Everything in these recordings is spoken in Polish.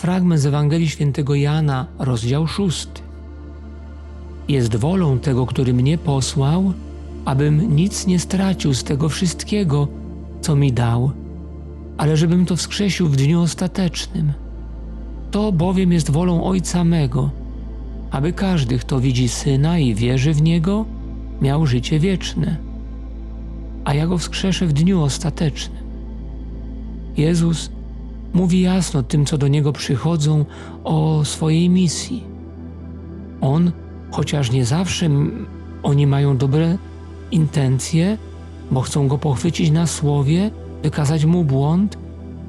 fragment z Ewangelii Świętego Jana, rozdział 6. Jest wolą tego, który mnie posłał, abym nic nie stracił z tego wszystkiego, co mi dał, ale żebym to wskrzesił w dniu ostatecznym. To bowiem jest wolą Ojca mego, aby każdy, kto widzi Syna i wierzy w Niego, miał życie wieczne, a ja go wskrzeszę w dniu ostatecznym. Jezus mówi jasno tym, co do Niego przychodzą, o swojej misji. On, chociaż nie zawsze oni mają dobre intencje, bo chcą Go pochwycić na słowie, wykazać Mu błąd,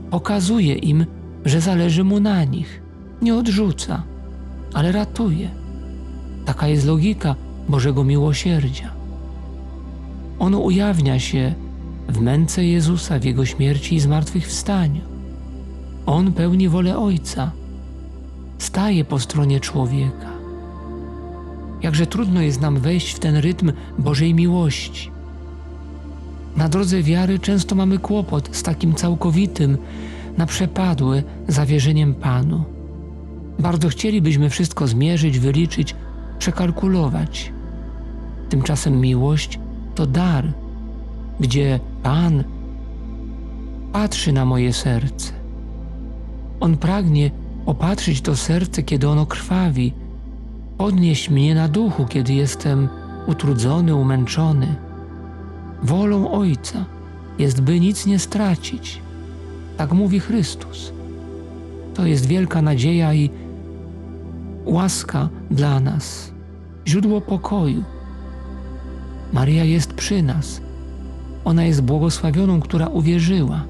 pokazuje im, że zależy Mu na nich. Nie odrzuca, ale ratuje. Taka jest logika Bożego miłosierdzia. Ono ujawnia się w męce Jezusa, w Jego śmierci i zmartwychwstaniu. On pełni wolę Ojca, staje po stronie człowieka. Jakże trudno jest nam wejść w ten rytm Bożej miłości. Na drodze wiary często mamy kłopot z takim całkowitym, na przepadłe zawierzeniem Panu. Bardzo chcielibyśmy wszystko zmierzyć, wyliczyć, przekalkulować. Tymczasem miłość to dar, gdzie Pan patrzy na moje serce. On pragnie opatrzyć to serce, kiedy ono krwawi, podnieść mnie na duchu, kiedy jestem utrudzony, umęczony. Wolą Ojca jest, by nic nie stracić. Tak mówi Chrystus. To jest wielka nadzieja i łaska dla nas, źródło pokoju. Maria jest przy nas. Ona jest błogosławioną, która uwierzyła.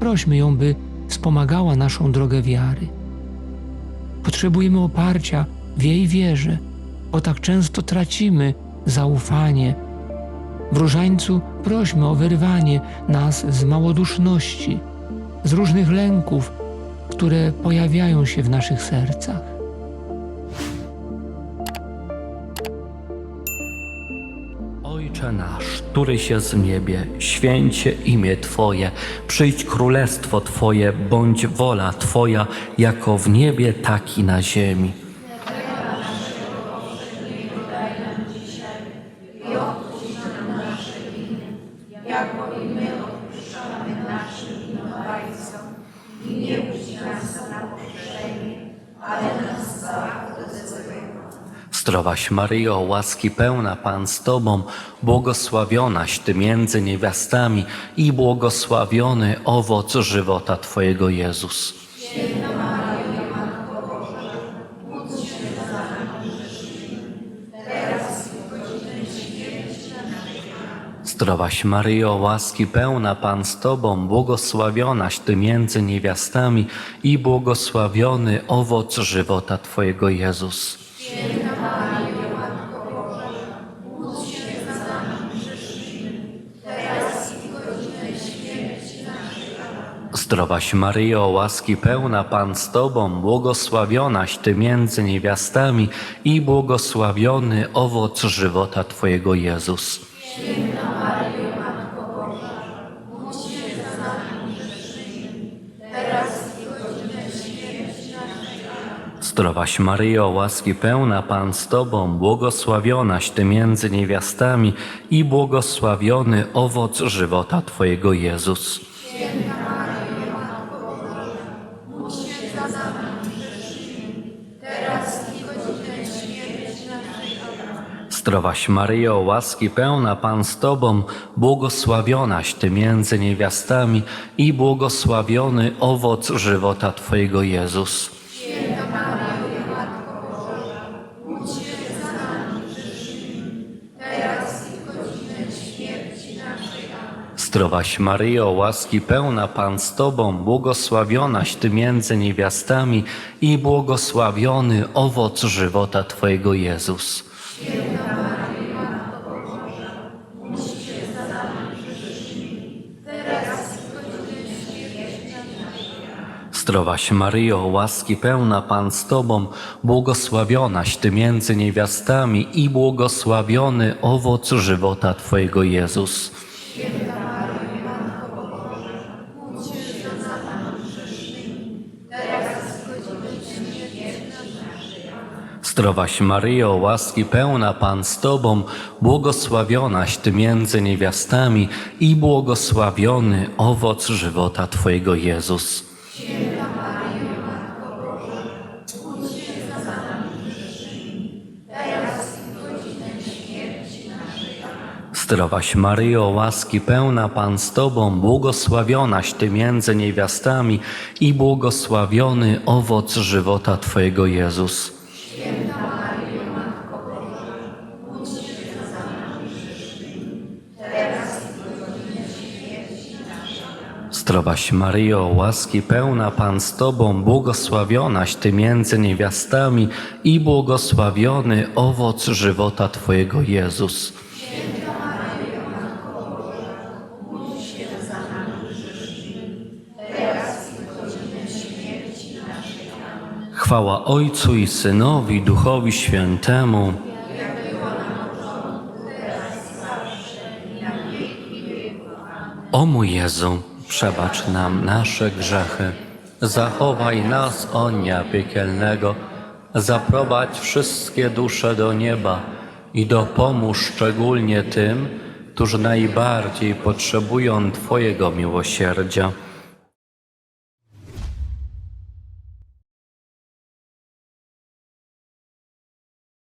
Prośmy ją, by wspomagała naszą drogę wiary. Potrzebujemy oparcia w jej wierze, bo tak często tracimy zaufanie. W różańcu prośmy o wyrwanie nas z małoduszności, z różnych lęków, które pojawiają się w naszych sercach. Ojcze nasz, któryś jest w niebie, święcie imię Twoje, przyjdź królestwo Twoje, bądź wola Twoja, jako w niebie, tak i na ziemi. Zdrowaś Maryjo, łaski pełna Pan z Tobą, błogosławionaś Ty między niewiastami i błogosławiony owoc żywota Twojego Jezus. Zdrowaś Maryjo, łaski pełna Pan z Tobą, błogosławionaś Ty między niewiastami i błogosławiony owoc żywota Twojego Jezus. Zdrowaś Maryjo, łaski pełna Pan z Tobą, błogosławionaś Ty między niewiastami i błogosławiony owoc żywota Twojego Jezus. Zdrowaś Maryjo, łaski pełna Pan z Tobą, błogosławionaś Ty między niewiastami i błogosławiony owoc żywota Twojego Jezus. Zdrowaś Maryjo, łaski pełna Pan z Tobą, błogosławionaś Ty między niewiastami i błogosławiony owoc żywota Twojego Jezus. Zdrowaś Maryjo, łaski pełna Pan z Tobą, błogosławionaś Ty między niewiastami i błogosławiony owoc żywota Twojego Jezus. Zdrowaś Maryjo, łaski pełna Pan z Tobą, błogosławionaś Ty między niewiastami i błogosławiony owoc żywota Twojego Jezus. Zdrowaś Maryjo, łaski pełna Pan z Tobą, błogosławionaś Ty między niewiastami i błogosławiony owoc żywota Twojego Jezus. Zdrowaś Maryjo, łaski pełna Pan z Tobą, błogosławionaś Ty między niewiastami i błogosławiony owoc żywota Twojego Jezus. Zdrowaś Maryjo, łaski pełna Pan z Tobą, błogosławionaś Ty między niewiastami i błogosławiony owoc żywota Twojego Jezus. Chwała Ojcu i Synowi, Duchowi Świętemu. O mój Jezu, przebacz nam nasze grzechy, zachowaj nas od dnia piekielnego, zaprowadź wszystkie dusze do nieba i dopomóż szczególnie tym, którzy najbardziej potrzebują Twojego miłosierdzia.